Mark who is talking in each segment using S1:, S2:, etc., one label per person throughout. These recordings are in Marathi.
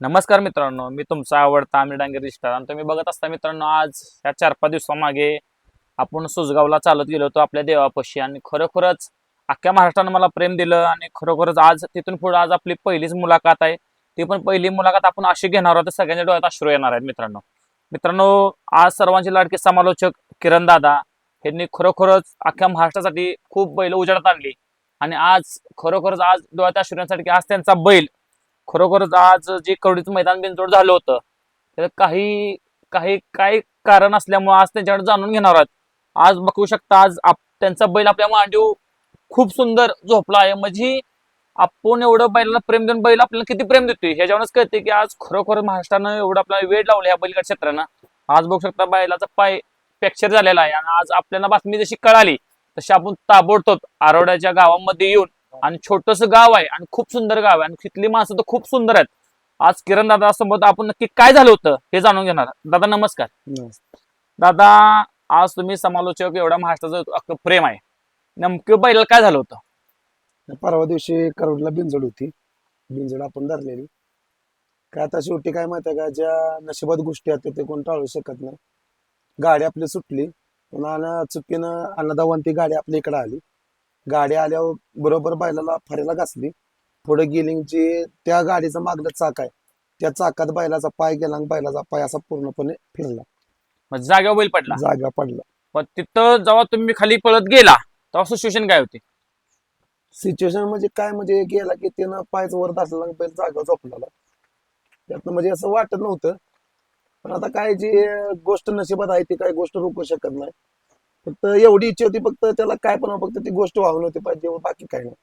S1: नमस्कार मित्रांनो मी तुमचा आवडता आम्ही डांगे रिस्टर आणि तुम्ही बघत असता मित्रांनो आज या चार पाच दिवसामागे आपण सुजगावला चालत गेलो होतो आपल्या देवापाशी आणि खरोखरच अख्ख्या महाराष्ट्रानं मला प्रेम दिलं आणि खरोखरच आज तिथून पुढे आज आपली पहिलीच मुलाखत आहे. ती पण पहिली मुलाखत आपण अशी घेणार आहोत सगळ्यांच्या डोळ्यात अश्रू येणार आहेत मित्रांनो. मित्रांनो आज सर्वांचे लाडके समालोचक किरण दादा यांनी खरोखरच अख्ख्या महाराष्ट्रासाठी खूप बैल उजाडात आणली. आणि आज खरोखरच आज डोळ्यात अश्रू येण्यासाठी आज त्यांचा बैल खरोखरच आज जे कवडीचं मैदान बिनजोड झालं होतं तर काही काही काही कारण असल्यामुळे आज त्यांच्याकडे जाणून घेणार आहोत. आज बघू शकता आज आप त्यांचा बैल आपल्या मांडीव खूप सुंदर झोपला आहे. म्हणजे आपण एवढं बैलाला प्रेम देऊन बैल आपल्याला किती प्रेम देतोय ह्याच्यावरच कळते की आज खरोखर महाराष्ट्रानं एवढं आपला वेळ लावला ह्या बैलगाड क्षेत्रानं. आज बघू शकता बैलाचा पाय फ्रॅक्चर झालेला आहे आणि आज आपल्याला बातमी जशी कळाली तशी आपण ताबडतोब आरोड्याच्या गावामध्ये येऊन आणि छोटस गाव आहे आणि खूप सुंदर गाव आहे. आणि तिथली माणसं तर खूप सुंदर आहेत. आज किरण दादा सोबत आपण नक्की काय झालं होतं हे जाणून घेणार. दादा नमस्कार. दादा आज तुम्ही समालोचक एवढ्या महाराष्ट्राचं अख्खं प्रेम आहे. नेमकं बैलाला काय झालं होतं?
S2: परवा दिवशी करोडला बिंजोड होती. बिंजोड आपण धरलेली. काय आता शेवटी काय माहिती आहे का ज्या नशिबात गोष्टी आहेत ते कोण टाळू शकत नाही. गाडी आपली सुटली. पुन्हा चुकीनं अन्नदावान ती गाडी आपल्या इकडे आली. गाडी आल्यावर बरोबर बैलाला फऱ्याला घासली. पुढे गेली जी त्या गाडीचं मागलं चाक आहे. त्या चाकात बैलाचा पाय गेला आणि बैलाचा पाय असा पूर्णपणे फिरला.
S1: मग जागेवर बैल पडला.
S2: जागा पडला.
S1: पण तिथं जेव्हा तुम्ही खाली पळत गेला तेव्हा सिच्युएशन काय होती?
S2: सिच्युएशन म्हणजे काय? म्हणजे गेला की त्यानं पायच वर आणि बैल जागा झोपलेला त्यातनं म्हणजे असं वाटत नव्हतं. पण आता काय जी गोष्ट नशिबात आहे ती काय गोष्ट रोखू शकत नाही. फक्त एवढी इच्छा होती फक्त त्याला काय पण फक्त ती गोष्ट व्हावी नव्हती पाहिजे बाकी काय नाही.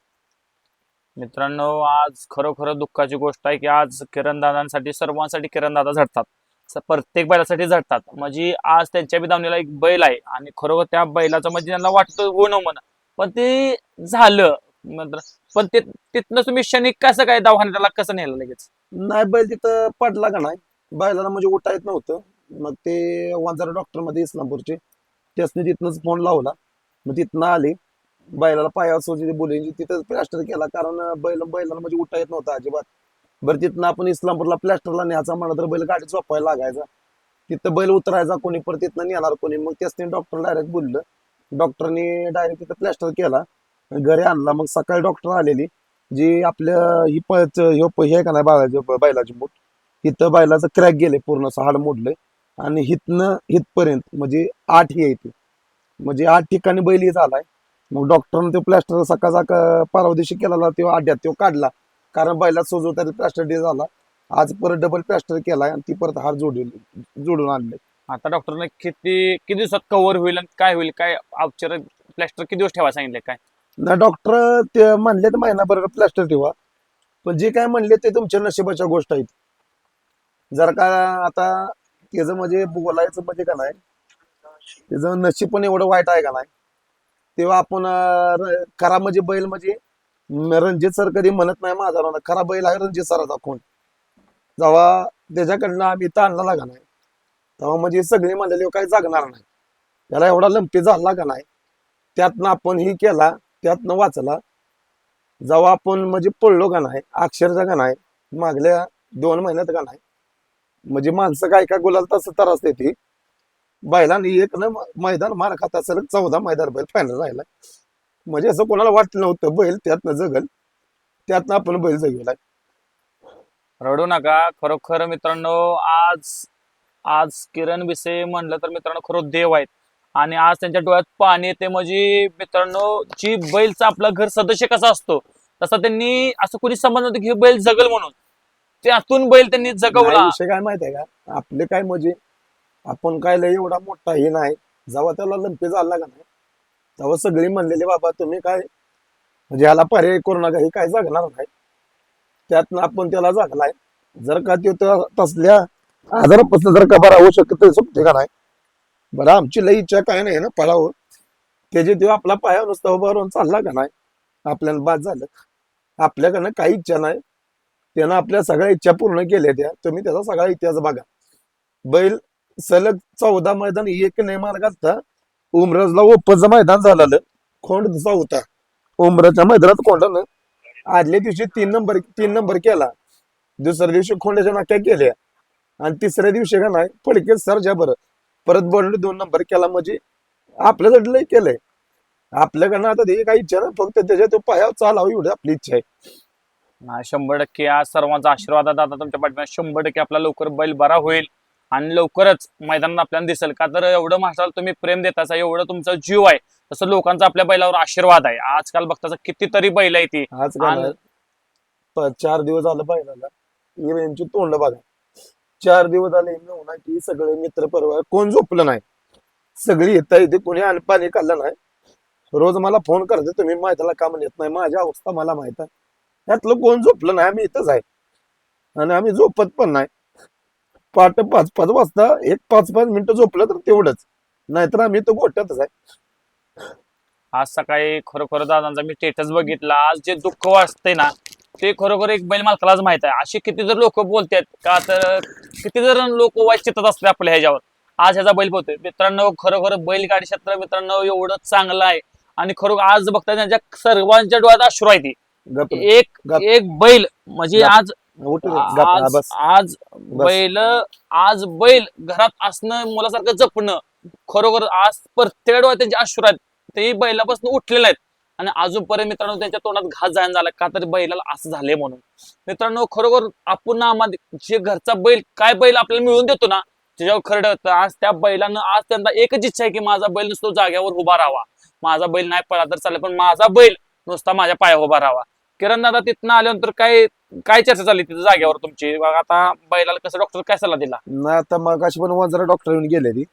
S1: मित्रांनो आज खरोखर दुःखाची गोष्ट आहे की आज किरणदादांसाठी सर्वांसाठी किरणदादा झटतात. स- प्रत्येक बैलासाठी झटतात. म्हणजे आज त्यांच्या बी दावणीला एक बैल आहे आणि खरोखर त्या बैलाचं म्हणजे त्यांना वाटतं हो न म्हणा. पण ते झालं. पण ते तिथनं तुम्ही क्षणिक कसं काय दवाखान्याला कसं नेलं लगेच?
S2: नाही बैल तिथं पडला का नाही? बैलाला म्हणजे उठा येत नव्हतं. मग ते वांजारा डॉक्टरमध्ये इस्लामपूरचे. त्यासने तिथनंच फोन लावला. मग तिथनं आले. बैलाला पायावर सोजी बोलली तिथं प्लॅस्टर केला. कारण बैल बैलाला म्हणजे उठा येत नव्हता अजिबात. बरं तिथनं आपण इस्लामपूरला प्लॅस्टरला न्यायचा म्हणलं तर बैल गाडी झोपायला लागायचा. तिथं बैल उतरायचा कोणी परत तिथनं नेणार कोणी. मग त्यासने डॉक्टर डायरेक्ट बोललं. डॉक्टरनी डायरेक्ट तिथं प्लॅस्टर केला. घरी आणला. मग सकाळी डॉक्टर आलेली. जी आपल्या ही पच हे का नाही बाळाची बैलाची मूठ. तिथं बैलाचं क्रॅक गेले. पूर्ण असं हाड मोडलंय. आणि हिथनं हितपर्यंत म्हणजे आठ ही आहे ती. म्हणजे आठ ठिकाणी बैल ही झालाय. मग डॉक्टरने ते प्लॅस्टर सकाळचा क- परवा दिवशी केलेला तो आड्यात तो काढला. कारण बैला सोजवता प्लॅस्टर डे झाला. आज परत डबल प्लॅस्टर केलाय आणि ती परत हार जोडून जोडून आणले.
S1: आता डॉक्टरने किती किती दिवसात कव्हर होईल आणि काय होईल काय औषध प्लॅस्टर किती दिवस ठेवायला सांगितले काय?
S2: ना डॉक्टर ते म्हणले तर महिनाभर प्लॅस्टर ठेवा. पण जे काय म्हणले ते तुमच्या नशिबाच्या गोष्ट आहेत. जर का आता त्याचं म्हणजे बोलायचं म्हणजे का नाही त्याचं नशीब पण एवढं वाईट आहे का नाही तेव्हा आपण करा खरा म्हणजे बैल म्हणजे रणजित सर कधी म्हणत नाही माझा खरा बैल आहे रणजित सराचा कोण जेव्हा त्याच्याकडनं आम्ही इथं आणला का नाही तेव्हा म्हणजे सगळे म्हणलेले काही जागणार नाही. त्याला एवढा लंपी झाला का नाही त्यातनं आपण ही केला त्यातनं वाचला. जेव्हा आपण म्हणजे पडलो का नाही अक्षरशः का नाही मागल्या दोन महिन्यात का नाही म्हणजे माणसं काय काय गुलाल तसं तर असते ती बैलांनी एक ना मैदान मार खाता असेल चौदा मैदान बैल फायनल राहिला म्हणजे असं कोणाला वाटलं नव्हतं बैल त्यातनं जगल त्यातनं आपण बैल जगवलाय
S1: रडू नका खरोखर मित्रांनो आज आज किरण विषय म्हणलं तर मित्रांनो खरं देव आहेत. आणि आज त्यांच्या डोळ्यात पाणी येते म्हणजे मित्रांनो जी बैलचा आपला घर सदस्य कसा असतो तसा त्यांनी असं कोणी समज नव्हतं की बैल जगल म्हणून. त्यातून बैल त्यांनी जगवला.
S2: विषय काय माहिती आहे का? आपले काय म्हणजे आपण काय लय एवढा मोठा हे नाही. जेव्हा त्याला लंपी झाला का नाही तेव्हा सगळी म्हणलेले बाबा तुम्ही काय म्हणजे ह्याला पर्याय करू नका हे काय जगणार नाही? त्यातनं आपण त्याला जगलाय. जर का ते तसल्या आजारापासून जर का बरा होऊ शकत तर का नाही? बरं आमची लई इच्छा काय नाही ना पळावं. त्याचे ते आपला पाया नुसता उभा राहून चालला का नाही? आपल्याला बाद झालं. आपल्याकडनं काही इच्छा नाही. त्यानं आपल्या सगळ्या इच्छा पूर्ण केल्या त्या. तुम्ही त्याचा सगळा इतिहास बघा. बैल सलग चौदा मैदान एक नाही मार घालता उमरजला ओपनचं मैदान झालेलं. खोंड चौथा उमरजच्या मैदानात खोंडानं आदल्या दिवशी तीन नंबर तीन नंबर केला. दुसऱ्या दिवशी खोंड्याच्या नाक्या केल्या. आणि तिसऱ्या दिवशी का नाही फडके सरच्या बरं परत बोलणे दोन नंबर केला म्हणजे आपल्यासाठी लय केलंय. आपल्याकडनं आता ते काही इच्छा नाही फक्त त्याच्या तो पायावर चालावं एवढी आपली इच्छा आहे.
S1: शंभर टक्के आज सर्वांचा आशीर्वाद दादा तुमच्या पाठीमागे. शंभर टक्के आपला लवकर बैल बरा होईल आणि लवकरच मैदानात आपल्याला दिसेल. का तर एवढं महाराष्ट्राला तुम्ही प्रेम देताचा एवढं तुमचा जीव आहे तसं लोकांचा आपल्या बैलावर आशीर्वाद आहे. आजकाल बघताचा कितीतरी बैल आहे ती
S2: चार दिवस झालं पाहिला यांची तोंड बघा. चार दिवस झाले ना की सगळे मित्र परिवार कोण झोपलं नाही? सगळी येता येते कोणी आणि पाणी खाल्लं नाही? रोज मला फोन करते तुम्ही माहितीला का म्हणत नाही. माझी अवस्था मला माहीत आहे. यातलं कोण झोपलं नाही आम्ही इथंच आहे. आणि आम्ही झोपत पण नाही. पाट पाच पाच वाजता एक पाच पाच मिनिटं झोपलं तर तेवढंच. नाहीतर आम्ही तो गोट्यातच आहे.
S1: आज सकाळी खरोखर दादांचा मी स्टेटस बघितला. आज जे दुःख वाजते ना ते खरोखर एक बैल मालकालाच माहीत आहे. असे किती जर लोक बोलतात का तर किती जर लोक वाचितच असते असले आपल्या ह्याच्यावर. आज ह्याचा बैल बोलतोय मित्रांनो खरोखर बैलगाडी क्षेत्र मित्रांनो एवढं चांगलं आहे. आणि खरोखर आज बघता त्यांच्या सर्वांच्या डोळ्यात अश्रू आहे ती
S2: गप
S1: एक
S2: गप.
S1: एक बैल. म्हणजे
S2: गप.
S1: आज
S2: उठ रे, गप, हा,
S1: आज
S2: बस.
S1: आज बैल आज बैल घरात असणं मुलासारखं जपणं खरोखर आज डोळ्यात त्यांचे अश्रू आहेत. ते बैलापासून उठलेले आहेत. आणि अजूनपर्यंत मित्रांनो त्यांच्या तोंडात घास जायला झाला का तर बैलाला असं झालंय म्हणून. मित्रांनो खरोखर आपण ना आम्हाला जे घरचा बैल काय बैल आपल्याला मिळवून देतो ना त्याच्यावर खरं होतं आज त्या बैलानं आज त्यांना एकच इच्छा आहे की माझा बैल नुसतो जाग्यावर उभा राहावा. माझा बैल नाही पळा तर चालेल पण माझा बैल नुसता माझ्या पायावर उभा राहावा. किरण दादा तिथनं आल्यानंतर काय काय चर्चा झाली तिथं जागेवर तुमची? आता बैलाला कसं डॉक्टर काय सल्ला दिला?
S2: नाही आता मग अशी पण वंजरा डॉक्टर येऊन गेले ती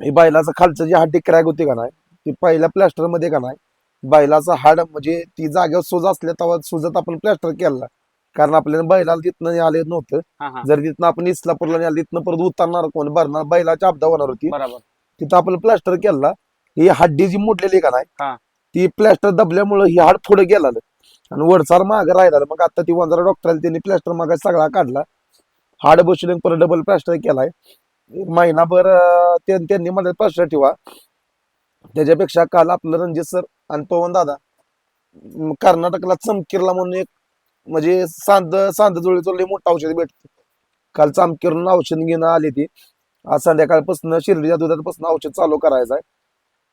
S2: ही बैलाचं खालचं जी हड्डी क्रॅक होती का नाही ती पहिल्या प्लॅस्टरमध्ये का नाही बैलाचं हाड म्हणजे ती जागेवर सुज असल्या तेव्हा सुजत आपण प्लॅस्टर केला. कारण आपल्याला बैलाला तिथनं आले नव्हतं.
S1: हा हा.
S2: जर तिथनं आपण इस्लापूरला नाही आलं तिथनं परत उतरणार कोण? भरणार बैलाची अपदा होणार होती.
S1: बरोबर.
S2: तिथं आपण प्लॅस्टर केला. ही हड्डी जी मोडलेली का नाही. ती प्लॅस्टर दबल्यामुळे ही हाड पुढे गेला आणि वडसार माग राहिला मग आता ती वंजरा डॉक्टर त्यांनी प्लॅस्टर माग सगळा काढला. हाड बसून परत डबल प्लॅस्टर केलाय. महिनाभर त्यांनी मला प्लॅस्टर ठेवा. त्याच्यापेक्षा काल आपलं रणजित सर आणि पवन दादा कर्नाटकला चमकीरला म्हणून एक म्हणजे सांद सांदजोळीचं लय मोठं औषध भेटतं. काल चामकीरून औषध घेणं आली ती. आज संध्याकाळपासून शिर्डीच्या दुधापासून औषध चालू करायचं आहे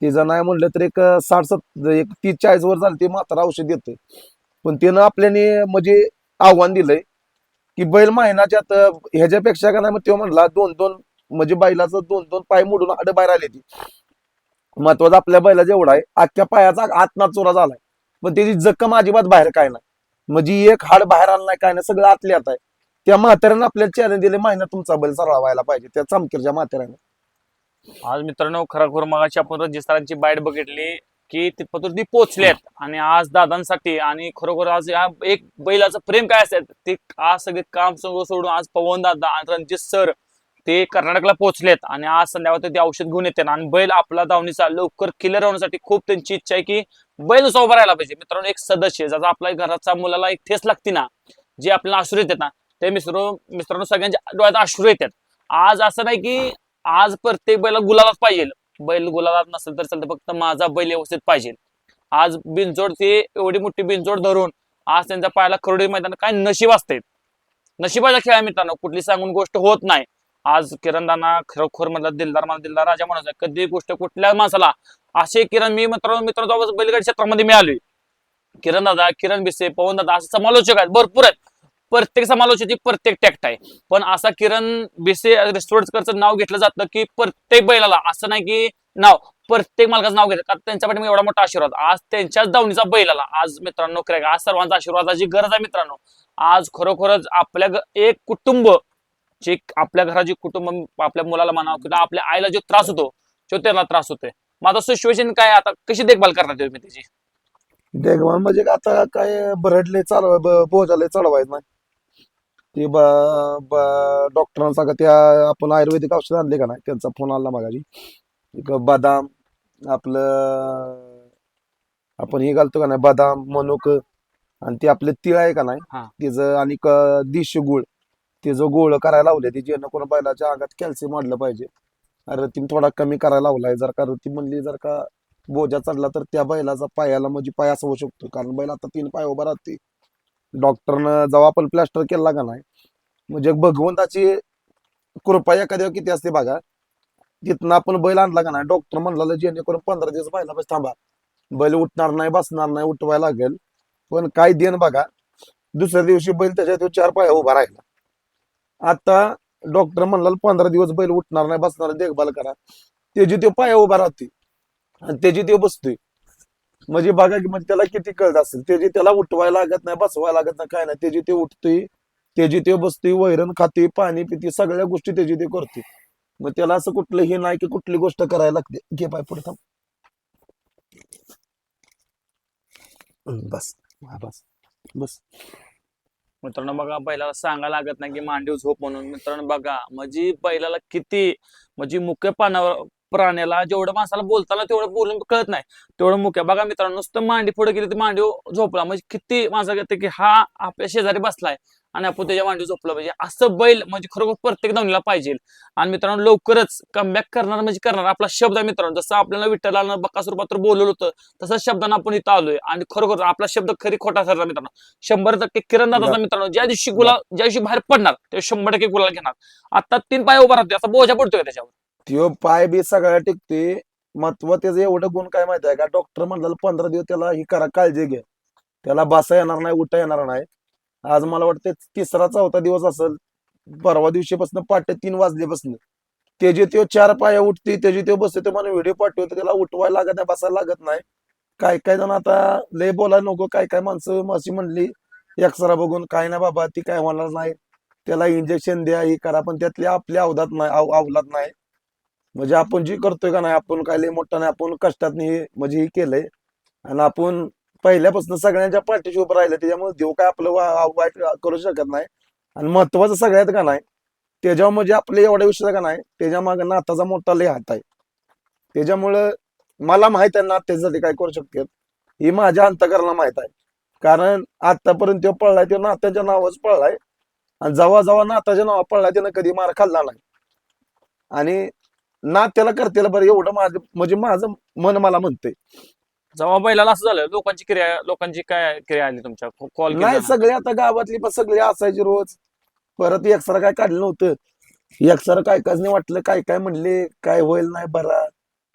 S2: तिचं नाही म्हणलं तर एक साठ सत एक तीस चाळीस वर झालं ते म्हातारा औषध देते पण त्यानं आपल्याने म्हणजे आव्हान दिलंय की बैल महिन्याच्यात ह्याच्यापेक्षा का नाही मग तो म्हणला दोन दोन म्हणजे बैलाचं दोन दोन पाय मोडून हाड बाहेर आले ती. महत्वाचं आपल्या बैलाचा एवढा आहे अख्ख्या पायाचा आतना चोरा झालाय. पण त्याची जखम अजिबात बाहेर काय नाही. म्हणजे एक हाड बाहेर आला नाही काय नाही सगळं आतले आता आहे. त्या म्हाताऱ्यानं आपल्याला चॅलेंज दिले महिना तुमचा बैल सरळा व्हायला पाहिजे. त्या चमकीरच्या म्हाताऱ्यानं.
S1: आज मित्रांनो खरोखर मगाशी आपण रजिस्टरांची बाईट बघितली की तिथपर्यंत ती पोचलेत आणि आज दादांसाठी आणि खरोखर आज या एक बैलाचं प्रेम काय असेल ते आज सगळे काम सगळं सोडून आज पवन दादा आणि रणजित सर ते कर्नाटकला पोहोचलेत. आणि आज संध्याकाळी ते औषध घेऊन येते आणि बैल आपला धावणीचा लवकर क्लिअर होण्यासाठी खूप त्यांची इच्छा आहे की बैल उभा राहायला पाहिजे. मित्रांनो एक सदस्य ज्याचा आपल्या घराचा मुलाला एक ठेस लागते ना जे आपल्याला आश्रू येतात ना ते मित्र मित्रांनो सगळ्यांच्या डोळ्यात आश्रू येतात आज असं नाही की आज प्रत्येक बैला गुलालाच पाहिजे. बैल गुलालात नसेल तर चालतं फक्त माझा बैल व्यवस्थित पाहिजे. आज बिनजोड ते एवढी मोठी बिनजोड धरून आज त्यांच्या पायाला खरोडी मैदान काय नशीब असते नशिबाच्या खेळ आहे मित्रांनो कुठली सांगून गोष्ट होत नाही. आज किरणदाना खरोखर मधला दिलदार मला दिलदार राजा म्हणत कधी गोष्ट कुठल्या माणसाला असे किरण मी मित्रांनो मित्रांनो बैलगाडी क्षेत्रामध्ये मिळाली किरण दादा किरण बिसे पवन दादा असे समालोचक आहेत भरपूर आहेत. प्रत्येक समालोचकाची प्रत्येक टॅक्ट आहे. पण असा किरण बिसे रेस्टॉरंटचं नाव घेतलं जातं की प्रत्येक बैलाला असं नाही की नाव प्रत्येक मालकाचं नाव घेतात कारण त्यांच्यासाठी एवढा मोठा आशीर्वाद. आज त्यांच्याच दावणीचा बैलाला आज मित्रांनो क्रॅक आज सर्वांचा आशीर्वादाची गरज आहे मित्रांनो. आज खरोखरच आपल्या एक कुटुंब जे आपल्या घराची कुटुंब आपल्या मुलाला म्हणावं किंवा आपल्या आईला जो त्रास होतो तो त्याला त्रास होतोय. माझं सिच्युएशन काय आता कशी देखभाल करणार तुम्ही त्याची?
S2: देखभाल म्हणजे आता काय बरडले चालवाय बोजाले चढवायचं नाही. ते ब डॉक्टरांना का त्या आपण आयुर्वेदिक औषध आणले का नाही? त्यांचा फोन आला मागाशी एक बदाम आपलं आपण हे घालतो का नाही? बदाम मनुक आणि ते आपले तिळ आहे का नाही?
S1: हा.
S2: त्याचं आणि क- दिश गुळ. ते जो गोळ करायला लावले ते जेणेकरून बैलाच्या अंगात कॅल्शियम वाढलं पाहिजे. अरे ती थोडा कमी करायला लावलाय. जर का ती म्हणली जर का बोजा चढला तर त्या बैलाचा पायाला म्हणजे पाय असा होऊ शकतो. कारण बैल आता तीन पाय उभा राहते. डॉक्टरनं जेव्हा आपण प्लॅस्टर केला का नाही म्हणजे भगवंताची कृपा एखाद्या किती असते बघा तिथनं आपण बैल आणला का नाही डॉक्टर म्हणला जेणेकरून पंधरा दिवस बैला बस थांबा. बैल उठणार नाही बसणार नाही उठवायला लागेल. पण काय देण बघा दुसऱ्या दिवशी बैल त्याच्या चार पाया उभा राहिला. आता डॉक्टर म्हणला पंधरा दिवस बैल उठणार नाही बसणार देखभाल करा. त्याची ते पाया उभा राहते आणि त्याची ते बसतोय म्हणजे बघा की म्हणजे त्याला किती कळत असेल. त्याची त्याला उठवायला लागत नाही बसवायला लागत नाही काय नाही. त्याची ते उठते त्याची ते बसतोय वैरण खाते पाणी पिते सगळ्या गोष्टी त्याची ते करते मग त्याला असं कुठलं हे नाही की कुठली गोष्ट करायला लागते. घे पाय पुढे थांब. बस. हा, बस. बस.
S1: मित्रांनो बघा बैलाला सांगायला लागत नाही की मांडीव झोप म्हणून. मित्रांनो बघा म्हणजे बैलाला किती म्हणजे मुख्य पानावर प्राण्याला जेवढं माणसाला बोलताना तेवढं बोलून कळत नाही. तेवढं मुख्य बघा मित्रांनो नुसतं मांडी पुढे गेली तर मांडीव झोपला. म्हणजे किती माणसा की हा आपल्या शेजारी बसलाय आणि आपण त्याच्या मांडी झोपला. पाहिजे असं बैल म्हणजे खरोखर प्रत्येक धावणीला पाहिजे. आणि मित्रांनो लवकरच कमबॅक करणार म्हणजे करणार. आपला शब्द आहे मित्रांनो जसं आपल्याला विठ्ठलानं बकासूर पात्र बोलवलं होतं तसंच शब्दानं आपण इथं आलोय. आणि खरोखर आपला शब्द खरी खोटा ठरला मित्रांनो. शंभर टक्के किरण दादाचा. मित्रांनो ज्या दिवशी गुलाल ज्या दिवशी बाहेर पडणार ते शंभर टक्के गुलाल घेणार. आता तीन पाय उभा राहतोय. असा बोजा पडतोय त्याच्यावर?
S2: त्यो पाय बी सगळ्या टिकते. महत्त्व त्याचं एवढं गुण काय माहिती आहे का? डॉक्टर म्हणलं पंधरा दिवस त्याला ही करा काळजी घ्या. त्याला बसा येणार नाही उठा येणार नाही. आज मला वाटतं तिसरा चौथा दिवस असेल. परवा दिवशीपासून पाठ तीन वाजल्यापासून. त्याचे त्यो चार पाया उठते त्याचे त्यो बसते ते मला व्हिडिओ पाठवतो त्याला उठवायला लागत नाही बसायला लागत नाही. काय काय जण आता लय बोलायला नको काय काय माणसं माशी म्हणली एक्सरा बघून काय नाही बाबा ती काय होणार नाही. त्याला इंजेक्शन द्या हे करा पण त्यातली आपल्या अवधात नाही अवलात नाही. म्हणजे आपण जी करतोय का नाही आपण काय लय मोठा नाही आपण कष्टात म्हणजे हे केलंय. आणि आपण पहिल्यापासून सगळ्यांच्या पाठीशी उभं राहिलं त्याच्यामुळे देव काय आपलं वा- वाईट करू शकत नाही. आणि महत्वाचं सगळ्यात का नाही त्याच्यावर म्हणजे आपले एवढ्या विषय का नाही त्याच्यामागे नाताचा मोठा लय हात आहे. त्याच्यामुळं मला माहीत आहे नात्यासाठी काय करू शकते ही माझ्या अंतकरणाला माहीत आहे. कारण आतापर्यंत तो पळलाय तो नात्याच्या नावाच पळलाय. आणि जेव्हा नाताच्या नावा पळलाय त्यानं कधी मार खाल्ला नाही. आणि ना त्याला करतेला बरं एवढं माझं म्हणजे माझं मन मला म्हणते
S1: जेव्हा बैलाला असं झालं लोकांची क्रिया लोकांची काय क्रिया आली तुमच्या? कॉल
S2: नाही सगळे आता गावातली पण सगळे असायचे रोज. परत एक्सरा काय काढलं नव्हतं. एक्सरा काय काय नाही वाटलं काय काय म्हणले काय होईल नाही बरा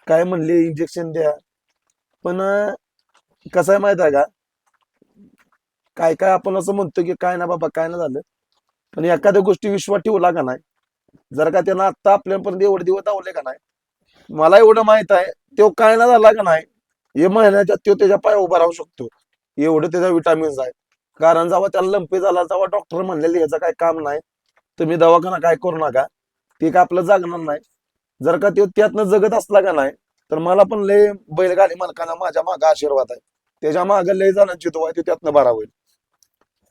S2: काय म्हणले इंजेक्शन द्या. पण कसं आहे माहीत आहे का? काय काय आपण असं म्हणतो की काय ना बाबा काय ना झालं. पण एखाद्या गोष्टी विश्वास ठेवला का नाही. जर का त्यानं आत्ता आपल्यापर्यंत एवढे दिवस धावले का नाही मला एवढं माहीत आहे तो काय ना झाला का नाही हे महिन्याच्या तो त्याच्या पाय उभा राहू शकतो. एवढं त्याचा विटामिन्स आहे. कारण जेव्हा त्याला लंपी झाला तेव्हा डॉक्टर म्हणलेले याचं काय काम नाही. तुम्ही दवाखाना काय करू नका. ते काय आपलं जागणार नाही. जर का तो त्यातनं जगत असला का नाही तर मला पण लय बैलगाडी मालकांना माझ्या मागे आशीर्वाद आहे. त्याच्यामागे लय जणांची तो आहे तो त्यातनं बरा होईल.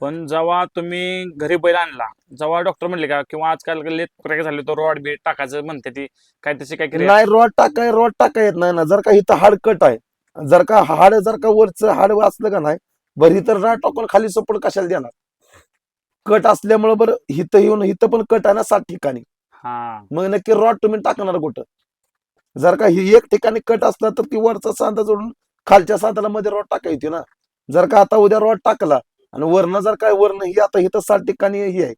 S1: पण जेव्हा तुम्ही घरी बैल आणला जेव्हा डॉक्टर म्हणले का किंवा आजकाल क्रॅक झाले तो रॉड बीट टाकायचं म्हणते ती काय त्याची काय क्रिया?
S2: नाही रॉड टाकाय रॉड टाका येत नाही ना. जर का इथं हाड कट आहे जर का हाड जर का वरचं हाड असलं का नाही बरं इथं राड टाकून खाली सपोर्ट कशाला देणार? कट असल्यामुळे बरं इथं येऊन इथं पण कट आहे ना सात ठिकाणी. मग नक्की रॉड तुम्ही टाकणार कुठं? जर का ही एक ठिकाणी कट असला तर ती वरचा सांधा जोडून खालच्या सांधाला मध्ये रॉड टाकायची ना. जर का आता उद्या रॉड टाकला आणि वरनं जर काय वरनं ही आता इथं सात ठिकाणी ही आहे.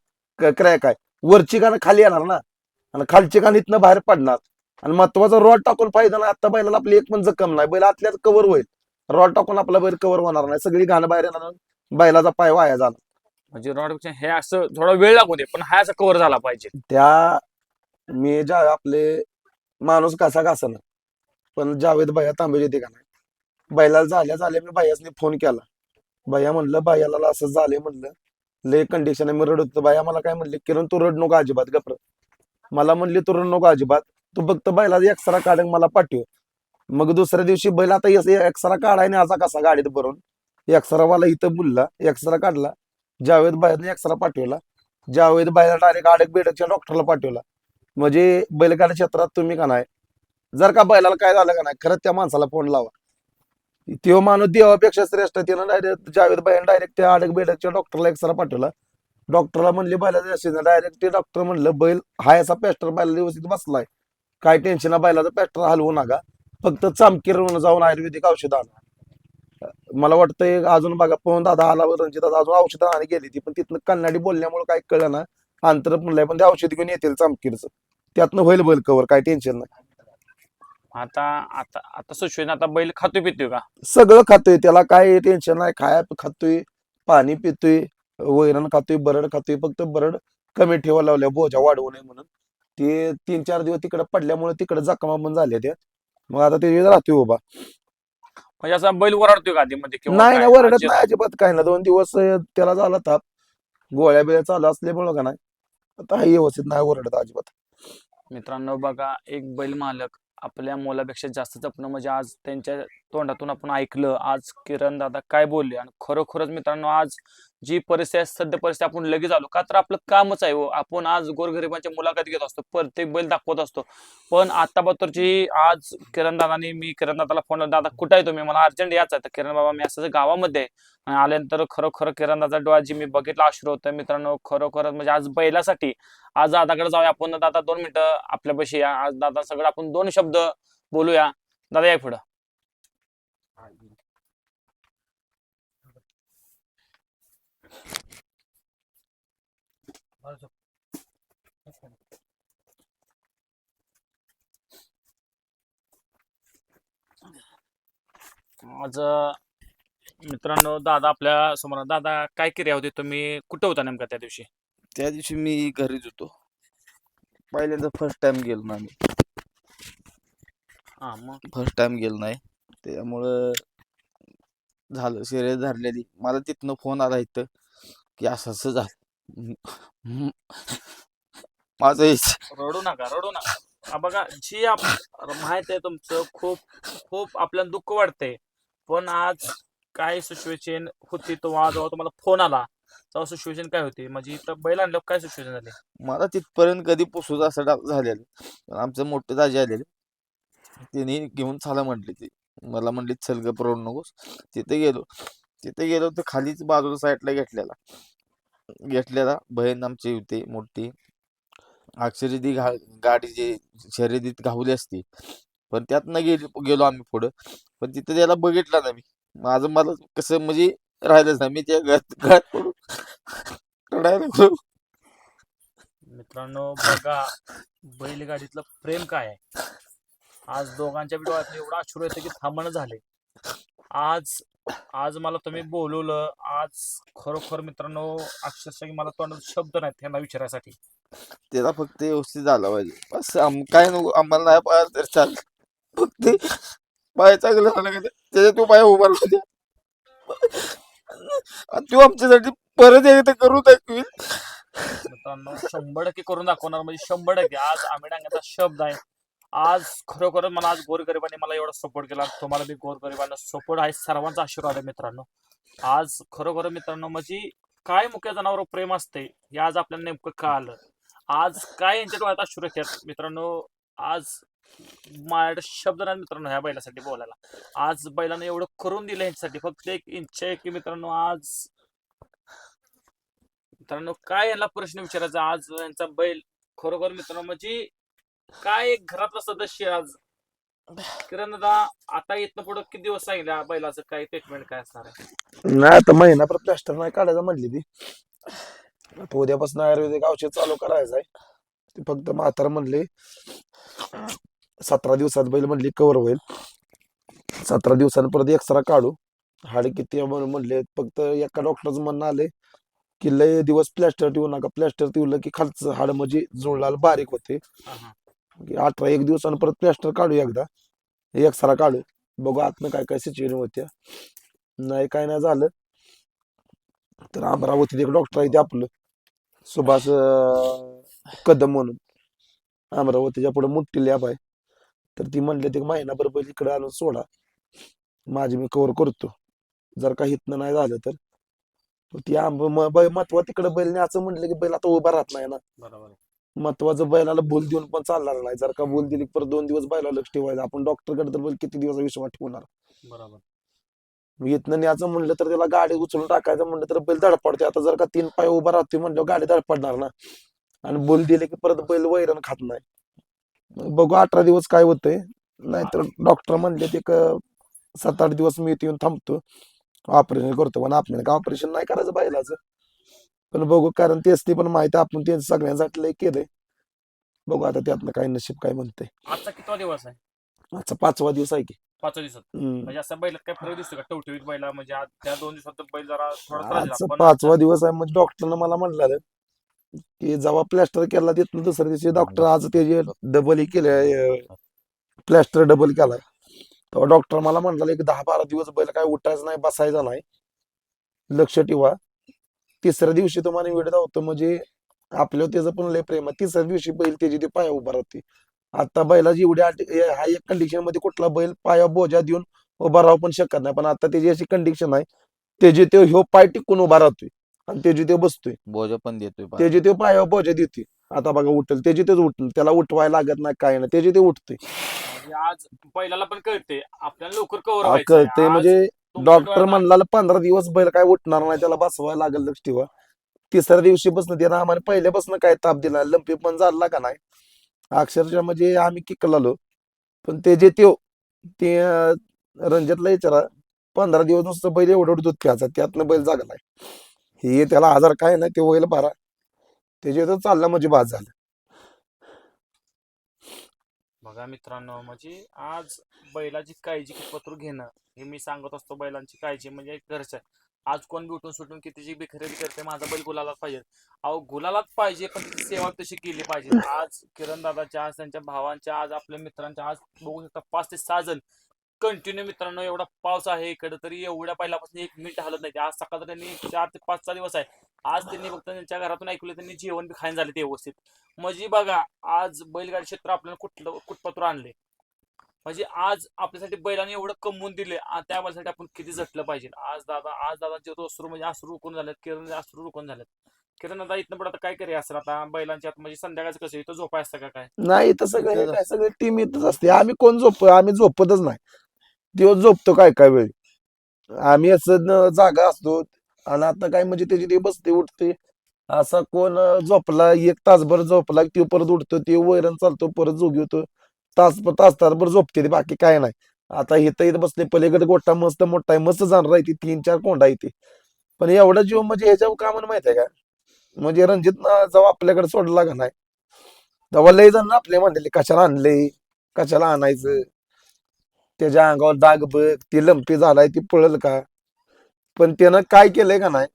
S2: क्रॅक आहे. वरची गाणं खाली येणार ना. आणि खालची गाणं इथनं बाहेर पडणार. आणि महत्त्वाचा रॉड टाकून फायदा नाही आता बैलाला आपली एक पण जखम नाही. बैल आतल्यात कव्हर होईल. रॉड टाकून आपला बैल कव्हर होणार नाही. सगळी गाणं बाहेर येणार बैलाचा पाय वाया जाणार.
S1: म्हणजे रॉड हे असं थोडा वेळ लागू दे पण हा असं कव्हर झाला पाहिजे.
S2: त्या मी ज्या आपले माणूस कसा कसा ना पण जावेद भैया तांबे ते का नाही? बैलाला झाल्या झाल्या मी भैयासनी फोन केला. भैया म्हणलं बायाला असं झालंय म्हणलं. लय कंडिशन आहे मी रडत होतो. मला काय म्हणले किरण तू रड नको अजिबात गप्र मला म्हणली तू रड नको अजिबात. तू फक्त बैला एक्सरा काढून मला पाठव. मग दुसऱ्या दिवशी बैल आता एक्सरा काढाय काढायने असा कसा गाडीत भरून. एक्सरावाला इथं बोलला एक्सरा काढला. जावेद भैयाने एक्सरा पाठवला. जावेद भैया डायरेक्ट आडक बेडकच्या डॉक्टरला पाठवला. म्हणजे बैलगाड्या क्षेत्रात तुम्ही का नाही? जर का बैलाला काय झालं का नाही खरंच त्या माणसाला फोन लावा. तो माणूस देवापेक्षा श्रेष्ठ तिनं डायरेक्ट जावेद भाई डायरेक्ट त्या आडक बेडकच्या डॉक्टरला एक्सरा पाठवला. डॉक्टरला म्हणले बैलाचा डायरेक्ट ते डॉक्टर म्हणलं बैल हा असा पेस्टर बैला व्यवस्थित बसलाय. काय टेन्शन बैलाचा पेस्टर हलवू नका. फक्त चामकीर जाऊन आयुर्वेदिक औषध आणा. मला वाटतंय अजून बघा पण दादा आला रणजित दादा अजून औषधं आणि गेली ती पण तिथनं कन्नाडी बोलल्यामुळे काय कळलं ना. अंतर म्हणलंय पण ते औषध घेऊन येतील चमकीरचं त्यातनं होईल बैल कवर काय टेन्शन नाही.
S1: आता आता आता सुशवेन आता बैल खातोय पितोय का?
S2: सगळं खातोय त्याला काय टेन्शन नाही खाया खातोय पाणी पितोय वैरण खातोय बरड खातोय फक्त बरड कमी ठेवायला लावल्या बोजा वाढवू नये म्हणून. ते तीन चार दिवस तिकडे पडल्यामुळे तिकडे जखमा पण झाल्या त्या मग आता ते राहतोय उभा.
S1: म्हणजे असा बैल ओरडतोय का किंवा
S2: नाही? नाही वरडत
S1: आजी-
S2: नाही अजिबात काय ना दोन दिवस त्याला झाला ताप. गोळ्या बिळ्या चालू असल्यामुळं का नाही. आता हे व्यवस्थित नाही ओरडत अजिबात.
S1: मित्रांनो बघा एक बैल मालक आपल्या मुलापेक्षा जास्त जपणं म्हणजे आज त्यांच्या तोंडातून आपण ऐकलं आज किरण दादा काय बोलले? आणि खरोखरच मित्रांनो आज जी परिस्थिती आहे सध्या परिस्थिती आपण लगेच आलो. का तर आपलं कामच आहे हो. आपण आज गोरगरिबांच्या मुलाखत घेत असतो प्रत्येक बैल दाखवत असतो. पण आताबद्दलची आज किरण दादानी मी किरण दादाला फोन दादा कुठं आहे तुम्ही? मला अर्जंट याच आहे. तर किरण बाबा मी असं गावामध्ये आहे. आणि आल्यानंतर खरोखर किरण दादा डोळा जी मी बघितलं अश्रू होतं. मित्रांनो खरोखर म्हणजे आज बैलासाठी आज दादाकडे जाऊया आपण. दादा दोन मिनिटं आपल्यापाशी या. आज दादा सगळं आपण दोन शब्द बोलूया. दादा या पुढं. आज मित्रांनो दादा आपल्यासमोर दादा काय क्रिया होती? तुम्ही कुठं होता नेमका त्या दिवशी?
S3: त्या दिवशी मी घरीच होतो. पहिल्यांदा फर्स्ट टाइम गेलो ना मी.
S1: हा मग?
S3: फर्स्ट टाइम गेलो नाही. त्यामुळं झालं सिरियस धरलेली. मला तिथनं फोन आला इथं की असं असं झालं. माझं हेच
S1: रडू नका रडू नका. हा बघा जी आप माहीत आहे तुमचं खूप खूप आपल्याला दुःख वाटतंय. पण आज काय सिच्युएशन होती तेव्हा जेव्हा तुम्हाला फोन आला तेव्हा सिच्युएशन काय होती? म्हणजे इथं बैल आणल्यावर काय सिच्युएशन झाली?
S3: मला तिथपर्यंत कधी पोसूच असं डा- झालेलं पण आमचं मोठे दाजी आलेले. त्यांनी घेऊन चाला म्हटले ते. मला म्हणले चल ग नकोस. तिथे गेलो. तिथे गेलो तर खालीच बाजूला साईडला घेतलेला. घेतलेला बहीण आमची होती मोठी. अक्षरी घा गाडी जे शर्यतीत घावली असती पण त्यात न गेलो गेलो आम्ही पुढं. पण तिथे त्याला बघितलं ना मी. माझं मला कसं म्हणजे राहिलंच नाही. मी त्या गळ्यात रडायला
S1: मित्रांनो बघा बैलगाडीतलं प्रेम काय आहे? आज दोघांच्या डोळ्यात एवढा आश्चर्य येतं की थांबणं झाले आज आज मला तुम्ही बोलवलं. आज खरोखर मित्रांनो अक्षरशः की मला तोंडात शब्द नाहीत त्यांना विचारायसाठी.
S3: त्याला फक्त व्यवस्थित झाला पाहिजे. बस आम काय नको आम्हाला नाही पाहिजे तर चाल फक्त पाय चांगलं झालं का त्याच्या तो पाय उभा राहू आणि तो आमच्यासाठी परत एकदा करू दाखवील
S1: मित्रांनो शंभर टक्के करून दाखवणार. म्हणजे शंभर टक्के. आज आम्ही डांग्याचा शब्द आहे. आज खरोखरच मला आज गोरगरिबांनी मला एवढा सपोर्ट केला तुम्हाला मी गोरगरिबांना सपोर्ट आहे सर्वांचा आशीर्वाद आहे मित्रांनो. आज खरोखर मित्रांनो म्हणजे काय मुख्य जनावर प्रेम असते हे आज आपल्याला नेमकं कळालं. आज काय यांच्या डोळ्यात अश्रू मित्रांनो? आज माझ्या शब्द नाही मित्रांनो ह्या बैलासाठी बोलायला. आज बैलानं एवढं करून दिलं यांच्यासाठी. फक्त एक इच्छा आहे की मित्रांनो आज मित्रांनो काय यांना प्रश्न विचारायचा? आज यांचा बैल खरोखर मित्रांनो म्हणजे काय एक घरातलं सदस्य आज? किरण दादा आता इथनं पुढं किती दिवस सांगितलं बैलाचं काय ट्रीटमेंट काय असणार आहे?
S2: नाही आता महिनाभर प्लॅस्टर नाही काढायचं म्हणली ती. आता उद्यापासून आयुर्वेदिक औषध चालू करायचं आहे ते फक्त म्हातारा म्हणले सतरा दिवसात बैल म्हणली कवर होईल. सतरा दिवसांनी परत एक्सरा काढू. हाड किती आहे म्हणून म्हणले फक्त एका डॉक्टरचं म्हणणं आले की लय दिवस प्लॅस्टर ठेवू नका. प्लॅस्टर ठेवलं की खालचं हाड म्हणजे जुळलाल बारीक होते. अठरा एक दिवसानं परत प्लॅस्टर काढू एकदा. एक्सरा काढू. बघू आतनं काय काय सिच्युएशन होत्या. नाही काय नाही झालं. तर अमरावतीत एक डॉक्टर आहे ते आपलं. सुभाष कदम म्हणून. अमरावतीच्या पुढे मोठी लॅब आहे. तर ती म्हणले ते महिनाभर बैल इकडे आणून सोडा. माझी मी कव्हर करतो. जर का हितनं नाही झालं तर. ती आंब बै- महत्वा तिकडे बैल न्यायचं म्हणलं की बैल आता उभा राहत नाही ना.
S1: बरोबर
S2: महत्वाचं बैलाला बोल देऊन पण चालणार नाही. जर का बोल दिली की परत दोन दिवस बैलाला लक्ष ठेवायचं. आपण डॉक्टरकडे तर बैल किती दिवस विश्वास ठेवणार
S1: बरोबर.
S2: इथनं न्यायचं म्हणलं तर त्याला गाडी उचलून टाकायचं म्हणलं तर बैल धडपडते आता जर का तीन पाय उभा राहतोय म्हणल्यावर गाडी धडपडणार ना? आणि बोल दिले की परत बैल वैरण खात नाही. बघू अठरा दिवस काय होतंय. नाहीतर डॉक्टर म्हणले ते सात आठ दिवस मी इथे येऊन थांबतो. ऑपरेशन करतो. पण आपल्याला काय ऑपरेशन नाही करायचं बैलाचं. पण बघू कारण तेच ते पण माहिती आपण ते सगळ्यांसाठी लय केलंय. बघू आता त्यातनं काय नशीब काय म्हणतंय.
S1: आजचा कितवा दिवस आहे?
S2: आजचा पाचवा दिवस आहे की.
S1: पाचव्या दिवसात.
S2: हम्म.
S1: म्हणजे असं बैलात काय फरक दिसतो का? टवटवीत बैला म्हणजे आज त्या दोन दिवसात बैल जरा थोडा त्रास
S2: आजचा
S1: दिला पण
S2: पाचवा दिवस आहे म्हणजे डॉक्टरनं मला म्हटलं की जेव्हा प्लॅस्टर केला तिथून दुसऱ्या दिवशी डॉक्टर आज त्याचे डबल केले प्लॅस्टर डबल केलाय. तेव्हा डॉक्टर मला म्हटलं एक दहा बारा दिवस बैल काय उठायचं नाही बसायचा नाही. लक्ष ठेवा. तिसऱ्या दिवशी तुम्हाला वेळ धावतो म्हणजे आपल्यावर त्याचं पण लय प्रेम आहे. तिसऱ्या दिवशी बैल त्याची ते पाया उभा राहते. आता बैलाची एवढी अट- हे- एक कंडिशनमध्ये कुठला बैल पाया बोजा देऊन उभा राहू पण शकत नाही. पण आता त्याची अशी कंडिशन आहे त्याची तो ह्यो पाय टिकून उभा राहतोय आणि त्याची ते बसतोय.
S3: बोजा पण देतोय पाय.
S2: त्याची ते पायावर बोजा देते आता बघा उठल त्याची तेच उठल त्याला उठवायला लागत नाही काय नाही त्याची ते उठते
S1: म्हणजे आज बैलाला पण कळते आपल्याला लवकर
S2: कळतंय म्हणजे डॉक्टर म्हणला पंधरा दिवस बैल काय उठणार नाही त्याला बसवायला लागेल लक्ष ठेवा तिसऱ्या दिवशी बसणं त्यानं आम्हाला पहिल्यापासून काय ताप दिला लंपी पण झाला का नाही? अक्षरशः म्हणजे आम्ही किकलालो. पण ते जे त्यो ते अं, रणजितला विचारा पंधरा दिवस नुसतं बैल एवढं एवढं दूध प्यायचा त्यातनं बैल जागलाय. हे त्याला आजार काय नाही ते बैल बारा. त्याचे तर चालला म्हणजे बाद झालं.
S1: बघा मित्रांनो म्हणजे आज बैलाची काळजी पत्र घेणं हे मी सांगत असतो बैलांची काळजी म्हणजे घरचं आहे. आज कोण बी उठून सुटून कितीची बी खरेदी करते माझा बैल गुलालात पाहिजे अहो गुलालात पाहिजे पण सेवा तशी केली पाहिजे आज किरण दादाच्या आज त्यांच्या भावांच्या आज आपल्या मित्रांच्या आज बघू शकता पाच ते सहा जण कंटिन्यू मित्रांनो एवढा पाऊस आहे इकडे तरी एवढ्या पहिल्यापासून एक मिनिट हलत नाही. आज सकाळ त्यांनी चार ते पाचचा दिवस आहे. आज त्यांनी फक्त त्यांच्या घरातून ऐकलं त्यांनी जेवण बी खाईन झाले ते व्यवस्थित. म्हणजे बघा आज बैलगाडी क्षेत्र आपल्याला कुठलं कुठपत्र आणले म्हणजे आज आपल्यासाठी बैलाने एवढं कमवून दिले त्या बैलासाठी आपण किती झटलं पाहिजे? आज दादा आज दादाचे अश्रू म्हणजे अश्रू रुकून झालेत किरण अश्रू रुकून झालेत. किरण आता इथनं पुढे आता काय करे असेल? आता बैलांच्या आत म्हणजे संध्याकाळचं कसं इथं झोपाय असतं का काय?
S2: नाही तर सगळं हे सगळं टीम इथंच असते. आम्ही कोण झोप आम्ही झोपतच नाही. दिवस झोपतो काय काय वेळ? आम्ही असं जागा असतो आणि आता काय म्हणजे त्याची ते बसते उठते. असा कोण झोपला एक तासभर झोपला की तो परत उठतो ते वैरण चालतो परत झोगी होतो. तास तास तासभर झोपते ते बाकी काय नाही. आता इथं इथं बसले पलीकडे गोठा मस्त मोठा आहे मस्त जाणार आहे ती तीन चार कोंडा येते पण एवढा जीव म्हणजे ह्याच्यावर का म्हणून माहिती आहे का? म्हणजे रणजित जेव्हा आपल्याकडे सोडला का नाही तेव्हा लय जण आपले म्हणलेले कशाला आणले कशाला आणायचं? त्याच्या अंगावर दाग बघ ती लंपी झालाय ती पळल का? पण त्यानं काय केलंय का नाही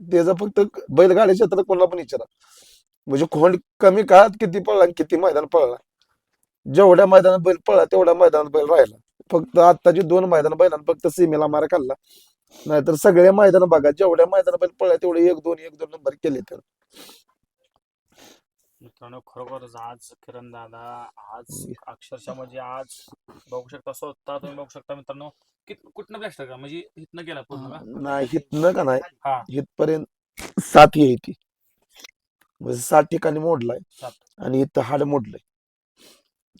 S2: त्याचं फक्त बैलगाडी क्षेत्रात कोणाला पण विचारा. म्हणजे खोंड कमी काळात किती पळला आणि किती मैदान पळला. जेवढ्या मैदानात बैल पळला तेवढ्या मैदानात बैल राहिला. फक्त आत्ताची दोन मैदान बैलान फक्त सीमेला मारा खाल्ला. नाहीतर सगळे मैदान बघा जेवढ्या मैदान बैल पळला तेवढे एक दोन एक दोन नंबर केले तर.
S1: मित्रांनो खरोखरच आज किरण दादा आज अक्षरशः म्हणजे आज बघू शकता स्वतः तुम्ही बघू शकता मित्रांनो कित कुठनं प्लॅस्टर का म्हणजे इथनं गेला पूर्ण का?
S2: नाही हितनं का नाही?
S1: हा.
S2: सात यायची म्हणजे सात ठिकाणी मोडलाय
S1: सात.
S2: आणि इथं हाड मोडलंय.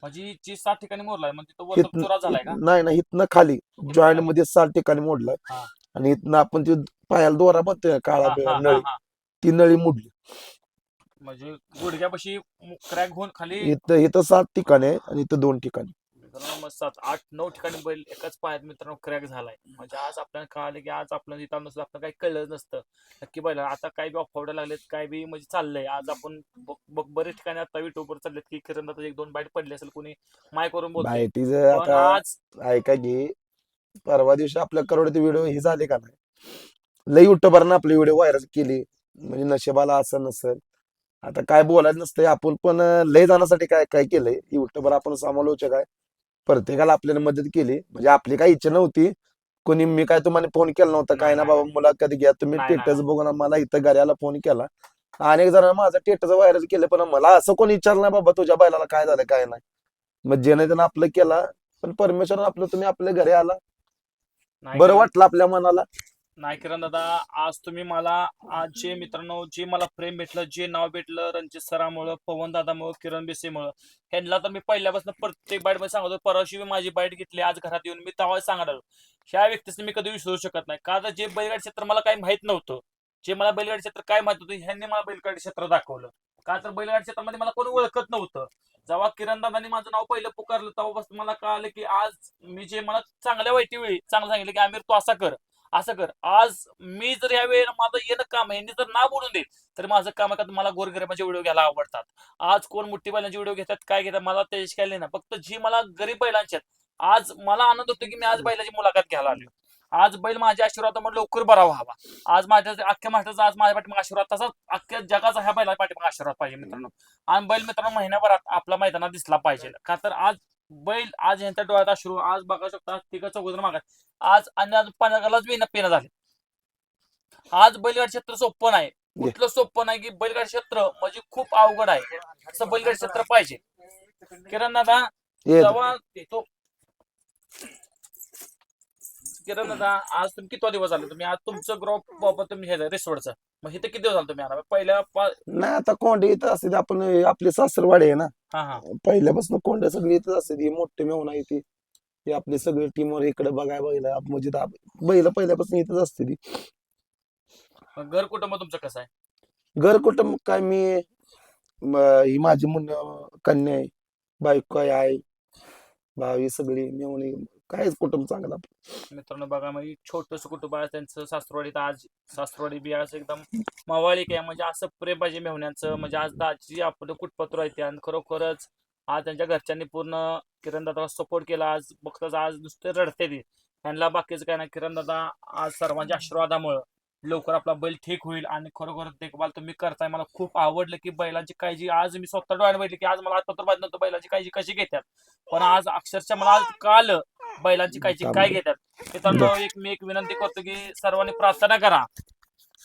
S1: म्हणजे जी सात ठिकाणी मोरलाय म्हणजे तो वरचा
S2: इथनं-
S1: चुरा झालाय का?
S2: नाही नाही इथनं खाली जॉईंटमध्ये सात ठिकाणी मोडलाय.
S1: हा.
S2: आणि इथनं आपण ती पायाला दोरा बनतोय ना, काळा
S1: हा,
S2: बिळा
S1: हा,
S2: नळी.
S1: हा, हा.
S2: ती नळी मोडली.
S1: म्हणजे गुडघ्यापाशी क्रॅक होऊन खाली
S2: इथं इथं सात ठिकाणी आहे आणि इथं दोन ठिकाणी.
S1: मित्रांनो मग सात आठ नऊ ठिकाणी बैल एकाच पायात मित्रांनो क्रॅक झालाय. म्हणजे आज आपल्याला कळालं की आज आपल्याला इथं नसतं आपल्याला काही कळलं नसतं. नक्की बैल आता काय बी ऑफावडं लागलेत काय बी म्हणजे चाललंय. आज आपण बरेच ठिकाणी आता युट्यूबवर चाललेत की किरण एक दोन बाईट पडले असेल कोणी माय करून बोलतोय.
S2: बायटीचं
S1: पण
S2: आता
S1: आज
S2: ऐका की परवा दिवशी आपल्या करोडचे व्हिडिओ हे झाले का नाही? लई युट्यूबरनं आपले व्हिडिओ व्हायरल केले. म्हणजे नशिबाला असं नसेल. आता काय बोलायचं नसतंय. आपण पण लय जाण्यासाठी काय काय केलंय? युट्यूबर आपण समालोचक आहे प्रत्येकाला आपल्याला मदत केली. म्हणजे आपली काही इच्छा नव्हती. कोणी मी काय तुम्हाला फोन केला नव्हता? काय ना बाबा मुलाखत घ्या. तुम्ही टेटस बघून मला इथं घराला फोन केला. अनेक जण माझं टेटस व्हायरल केलं पण मला असं कोणी विचारलं नाही बाबा तुझ्या बैलाला काय झालं काय नाही? मग ज्याने त्यानं आपलं केला पण परमेश्वर आपलं तुम्ही आपल्या घरी आला. बरं वाटलं आपल्या मनाला.
S1: नाही किरण दादा आज तुम्ही मला आज जे मित्रांनो जे मला प्रेम भेटलं जे नाव भेटलं रणजित सरामुळं पवन दादामुळं किरण बेसेमुळं ह्यांना तर मी पहिल्यापासून प्रत्येक बाईटमध्ये सांगतो परवाशी मी माझी बाईट घेतली आज घरात येऊन मी तेव्हा सांगणार. ह्या व्यक्तीचं मी कधी विसरू शकत नाही. का तर जे बैलगाडी क्षेत्र मला काही माहीत नव्हतं जे मला बैलगाडी क्षेत्र काय माहीत होतं ह्यांनी मला बैलगाडी क्षेत्र दाखवलं. का तर बैलगाडी क्षेत्रामध्ये मला कोणी ओळखत नव्हतं. जेव्हा किरण दादानी माझं नाव पहिलं पुकारलं तेव्हापासून मला कळालं की आज मी जे मला चांगल्या वाईटी वेळी चांगलं सांगितलं की आमिर तू असा कर. असं कर. आज मी जर या वेळेला माझं येणं काम आहे यांनी जर ना बोलून देत तर माझं काम आहे का? मला गोरगरिबाचे व्हिडिओ घ्यायला आवडतात. आज कोण मोठी बैलांचे व्हिडिओ घेतात काय घेतात मला त्याची काय नाही. फक्त जी मला गरीब बैलांची आहेत आज मला आनंद होतो की मी आज बैलाची मुलाखत घ्यायला आलो आज बैल माझ्या आशीर्वादामुळे लवकर बरा व्हावा. आज माझ्या अख्ख्या महाराष्ट्राचा आज माझ्या पाठीमागे आशीर्वाद तसाच अख्ख्या जगाचा ह्या बैला पाठीमागे आशीर्वाद पाहिजे मित्रांनो. आणि बैल मित्रांनो महिन्याभरात आपला मैदानात दिसला पाहिजे. का तर आज बैल आज यांच्या डोळ्यात अश्रू आज बघा शकता तिघ चौघ मागा आज आणि आज पाण्यालाच बिना पिणं झाले. आज बैलगाडी क्षेत्र सोपं नाही. कुठलं सोपं नाही की बैलगाडी क्षेत्र म्हणजे खूप अवघड आहे. असं बैलगाडी क्षेत्र पाहिजे. किरण दादा
S2: ये.
S1: तेव्हा तो किरण दादा आज तुम्ही किती दिवस झाले? तुम्ही आज तुमचं ग्रुप तुम्ही हे रिसोडचं मग इथे किती दिवस झाले तुम्ही आला? पहिल्या पा-
S2: नाही आता कोंडे इथं असते आपण आपली सासरवाडी आहे ना.
S1: हा हा.
S2: पहिल्यापासून कोंडे सगळी इथंच असते ती मोठे मेहून आहे ती. ती आपली सगळी टीमवर इकडे बघाय बैल म्हणजे दा- बैल पहिल्यापासून इथंच असते ती
S1: मग घर कुटुंब तुमचं कसं आहे?
S2: घर कुटुंब काय मी म- ही माझी मुन कन्या आहे बायको आहे आई भावी सगळी मेहून कायच कुटुंब चांगलं आपलं.
S1: मित्रांनो बघा म्हणजे छोटस कुटुंब आहे त्यांचं सासरवाडीत आज सासरवाडी बी आज एकदम मवाळीक आहे. म्हणजे असं प्रेमाजी पाहिजे मेहण्यांचं म्हणजे आज दाजी आपलं कुटपत्र आहे ते. आणि खरोखरच आज त्यांच्या घरच्यांनी पूर्ण किरण दादाला सपोर्ट केला. आज बघताच आज नुसते रडते ते. त्यांना बाकीचं काय नाही. किरण दादा आज सर्वांच्या आशीर्वादामुळं लवकर आपला बैल ठीक होईल आणि खरोखर देखभाल तुम्ही करताय. मला खूप आवडलं की बैलांची काळजी आज मी स्वतः डोळ्याने बघितली की आज मला आजपत्र माहीत नव्हतं बैलांची काळजी कशी घेतात पण आज अक्षरशः मला आज कळालं बैलांची काळजी काय घेतात मित्रांनो एक मी एक विनंती करतो की सर्वांनी प्रार्थना करा.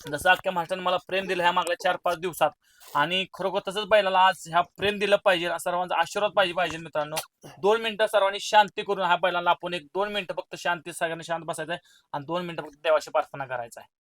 S1: जसं अख्ख्या महाराष्ट्राने मला प्रेम दिलं ह्या मागल्या चार पाच दिवसात आणि खरोखर तसंच बैलाला आज ह्या प्रेम दिलं पाहिजे सर्वांचा आशीर्वाद पाहिजे पाहिजे मित्रांनो. दोन मिनिटं सर्वांनी शांती करून ह्या बैलाला आपण एक दोन मिनिटं फक्त शांती सगळ्यांनी शांत बसायचं आहे आणि दोन मिनिटं फक्त देवाशी प्रार्थना करायचं आहे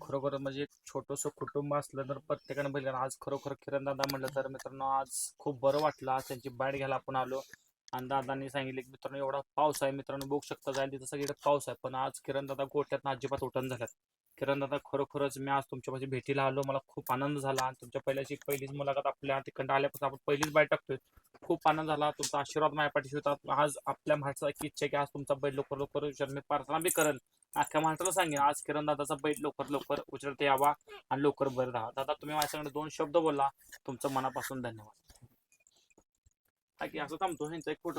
S1: खरोखर म्हणजे एक छोटस कुटुंब असलं तर प्रत्येकाने बघितलं आज खरोखर किरण दादा म्हणलं तर मित्रांनो आज खूप बरं वाटलं. आज त्यांची बॅट घ्यायला आपण आलो. आणि दादांनी सांगितले की मित्रांनो एवढा पाऊस आहे. मित्रांनो बघू शकता जाईल तिथं सगळीकडे पाऊस आहे. पण आज किरण दादा गोट्यात अजिबात उठण झाल्यात. किरण दादा खरोखरच मी आज तुमच्यापाशी भेटीला आलो. मला खूप आनंद झाला. आणि तुमच्या पहिल्याची पहिलीच मुलाखत आपल्या तिकडं आल्यापासून आपण पहिलीच बाय टाकतोय. खूप आनंद झाला. तुमचा आशीर्वाद माझ्या पाठीशी होता. आज आपल्या महाराष्ट्राची इच्छा की आज तुमचा बैल लवकर लवकर विचार मी प्रार्थना बी करेल. अख्ख्या महाराष्ट्राला सांगेन आज किरण दादाचा बैल लवकर लवकर उचलता यावा आणि लवकर बरं राहा. दादा तुम्ही माझ्याकडे दोन शब्द बोला. तुमचं मनापासून धन्यवाद. असं थांबतो. ह्यांचा एक फोटो